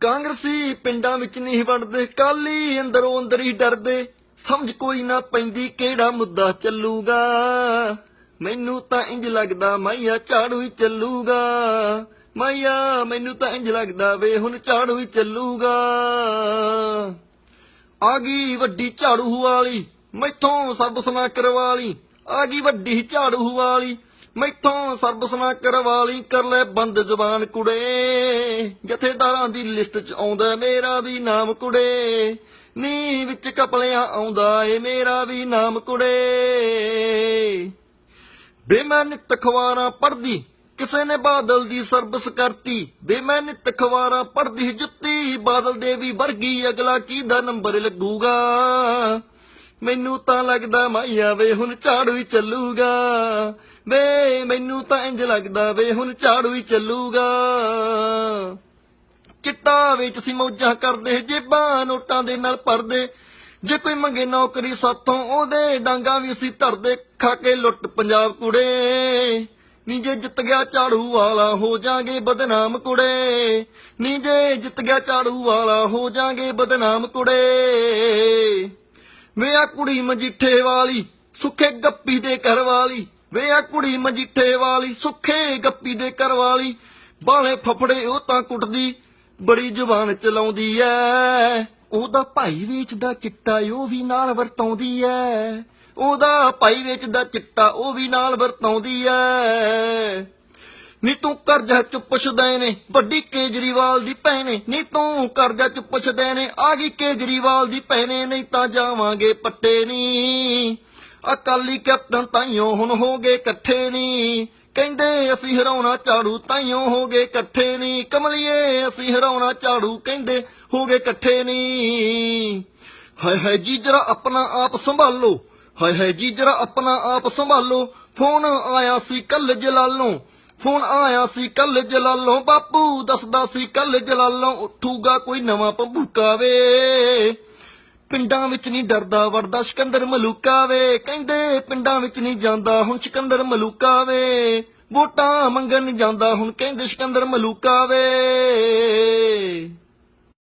ਕਾਂਗਰਸੀ ਪਿੰਡਾਂ ਵਿੱਚ ਨਹੀਂ ਵੜਦੇ, ਕਾਲੀ ਅੰਦਰੋਂ ਅੰਦਰ ਹੀ ਡਰਦੇ। ਸਮਝ ਕੋਈ ਨਾ ਪੈਂਦੀ ਕਿਹੜਾ ਮੁੱਦਾ ਚੱਲੂਗਾ। ਮੈਨੂੰ ਤਾਂ ਇੰਜ ਲੱਗਦਾ ਮਾਈਆ ਝਾੜੂ ਹੀ ਚੱਲੂਗਾ। ਮਾਈਆ, ਮੈਨੂੰ ਤਾਂ ਇੰਜ ਲੱਗਦਾ ਵੇ ਹੁਣ ਝਾੜੂ ਹੀ ਚੱਲੂਗਾ। ਆ ਗਈ ਵੱਡੀ ਝਾੜੂ ਵਾਲੀ, ਮੈਥੋਂ ਸਰਬਸ ਸੁਣਾ ਕਰਵਾ ਲਈ। ਆ ਗਈ ਵੱਡੀ ਝਾੜੂ ਵਾਲੀ ਮੈਥੋਂ ਸਰਬਸ ਨਾ ਕਰਵਾ ਲਈ ਕਰ ਲੈ ਬੰਦ ਜ਼ਬਾਨ ਕੁੜੇ। ਜਥੇਦਾਰਾਂ ਦੀ ਲਿਸਟ 'ਚ ਆਉਂਦਾ ਮੇਰਾ ਵੀ ਨਾਮ ਕੁੜੇ। ਨੀ ਵਿੱਚ ਕਪਲਿਆਂ ਆਉਂਦਾ ਏ ਮੇਰਾ ਵੀ ਨਾਮ ਕੁੜੇ। ਬੇਮੈਨਿਤ ਅਖਬਾਰਾਂ ਪੜ੍ਹਦੀ, ਕਿਸੇ ਨੇ ਬਾਦਲ ਦੀ ਸਰਬਸ ਕਰਤੀ। ਬੇਮੈਨਿਤ ਅਖਬਾਰਾਂ ਪੜ੍ਹਦੀ ਜੁੱਤੀ, ਬਾਦਲ ਦੇ ਵੀ ਵਰਗੀ ਅਗਲਾ ਕੀ ਦਾ ਨੰਬਰ ਲੱਗੂਗਾ? ਮੈਨੂੰ ਤਾਂ ਲੱਗਦਾ ਮਾਈਆ ਵੇ ਹੁਣ ਝਾੜੂ ਹੀ ਚੱਲੂਗਾ। ਵੇ, ਮੈਨੂੰ ਤਾਂ ਇੰਜ ਲੱਗਦਾ ਵੇ ਹੁਣ ਝਾੜੂ ਹੀ ਚੱਲੂਗਾ। ਚਿੱਟਾ ਵਿੱਚ ਸੀ ਮੌਜਾਂ ਕਰਦੇ, ਜੇਬਾਂ ਨੋਟਾਂ ਦੇ ਨਾਲ ਭਰਦੇ। ਜੇ ਕੋਈ ਮੰਗੇ ਨੌਕਰੀ ਸਾਥੋਂ, ਉਹਦੇ ਡਾਂਗਾ ਵੀ ਅਸੀਂ ਧਰਦੇ। ਖਾ ਕੇ ਲੁੱਟ ਪੰਜਾਬ ਕੁੜੇ। ਨੀ ਜੇ ਜਿੱਤ ਗਿਆ ਝਾੜੂ ਵਾਲਾ, ਹੋ ਜਾਾਂਗੇ ਬਦਨਾਮ ਕੁੜੇ। ਨੀ ਜੇ ਜਿੱਤ ਗਿਆ ਝਾੜੂ ਵਾਲਾ, ਹੋ ਜਾਾਂਗੇ ਬਦਨਾਮ ਕੁੜੇ। ਵੇ ਆ ਕੁੜੀ ਮਜੀਠੇ ਵਾਲੀ, ਸੁੱਖੇ ਗੱਪੀ ਦੇ ਘਰ ਵਾਲੀ। ਵੇ ਆ ਕੁੜੀ ਮਜੀਠੇ ਵਾਲੀ, ਸੁੱਖੇ ਗੱਪੀ ਦੇ ਘਰ ਵਾਲੀ। ਬਾਲੇ ਫਫੜੇ ਉਹ ਤਾਂ ਕੁੱਟਦੀ, ਬੜੀ ਜ਼ੁਬਾਨ ਚਲਾਉਂਦੀ ਐ। ਉਹਦਾ ਭਾਈ ਵੇਚਦਾ ਚਿੱਟਾ, ਉਹ ਵੀ ਨਾਲ ਵਰਤਾਉਂਦੀ ਐ। ਉਹਦਾ ਭਾਈ ਵੇਚਦਾ ਚਿੱਟਾ, ਉਹ ਵੀ ਨਾਲ ਵਰਤਾਉਂਦੀ ਐ। ਨੀ ਤੂੰ ਕਰਜਾ ਚੁੱਪ ਛਦੇ ਨੇ, ਵੱਡੀ ਕੇਜਰੀਵਾਲ ਦੀ ਭੈਣੇ। ਨੀ ਤੂੰ ਕਰਜਾ ਚੁੱਪ ਛਦੇ ਨੇ, ਆ ਗਈ ਕੇਜਰੀਵਾਲ ਦੀ ਭੈਣੇ, ਨਹੀਂ ਤਾਂ ਜਾਵਾਂਗੇ ਪੱਟੇ ਨੀ। ਅਕਾਲੀ ਕੈਪਟਨ ਤਾਈਓ ਹੁਣ ਹੋ ਗਏ ਇਕੱਠੇ ਨੀ। ਕਹਿੰਦੇ ਅਸੀਂ ਹਰਾਉਣਾ ਝਾੜੂ, ਤਾਈਓ ਹੋ ਗਏ ਇਕੱਠੇ ਨੀ। ਕਮਲੀਏ, ਅਸੀਂ ਹਰਾਉਣਾ ਝਾੜੂ, ਕਹਿੰਦੇ ਹੋ ਗਏ ਇਕੱਠੇ ਨੀ। ਹਾਏ ਹਾਏ ਜੀ, ਜਰਾ ਆਪਣਾ ਆਪ ਸੰਭਾਲੋ। ਹਾਏ ਹਾਏ ਜੀ, ਜਰਾ ਆਪਣਾ ਆਪ ਸੰਭਾਲੋ। ਫੋਨ ਆਇਆ ਸੀ ਕੱਲ ਜਲਾਲੋਂ। ਫੋਨ ਆਇਆ ਸੀ ਕੱਲ ਜਲਾਲੋਂ, ਬਾਪੂ ਦੱਸਦਾ ਸੀ ਕੱਲ ਜਲਾਲੋਂ, ਉੱਠੂਗਾ ਕੋਈ ਨਵਾਂ ਪੰਬੂਕਾ ਵੇ। ਪਿੰਡਾਂ ਵਿੱਚ ਨਹੀਂ ਡਰਦਾ ਵੜਦਾ ਸਿਕੰਦਰ ਮਲੂਕਾ ਵੇ। ਕਹਿੰਦੇ ਪਿੰਡਾਂ ਵਿੱਚ ਨਹੀਂ ਜਾਂਦਾ ਹੁਣ ਸਿਕੰਦਰ ਮਲੂਕਾ ਵੇ। ਵੋਟਾਂ ਮੰਗਣ ਨਹੀਂ ਜਾਂਦਾ ਹੁਣ ਕਹਿੰਦੇ ਸਿਕੰਦਰ ਮਲੂਕਾ ਵੇ।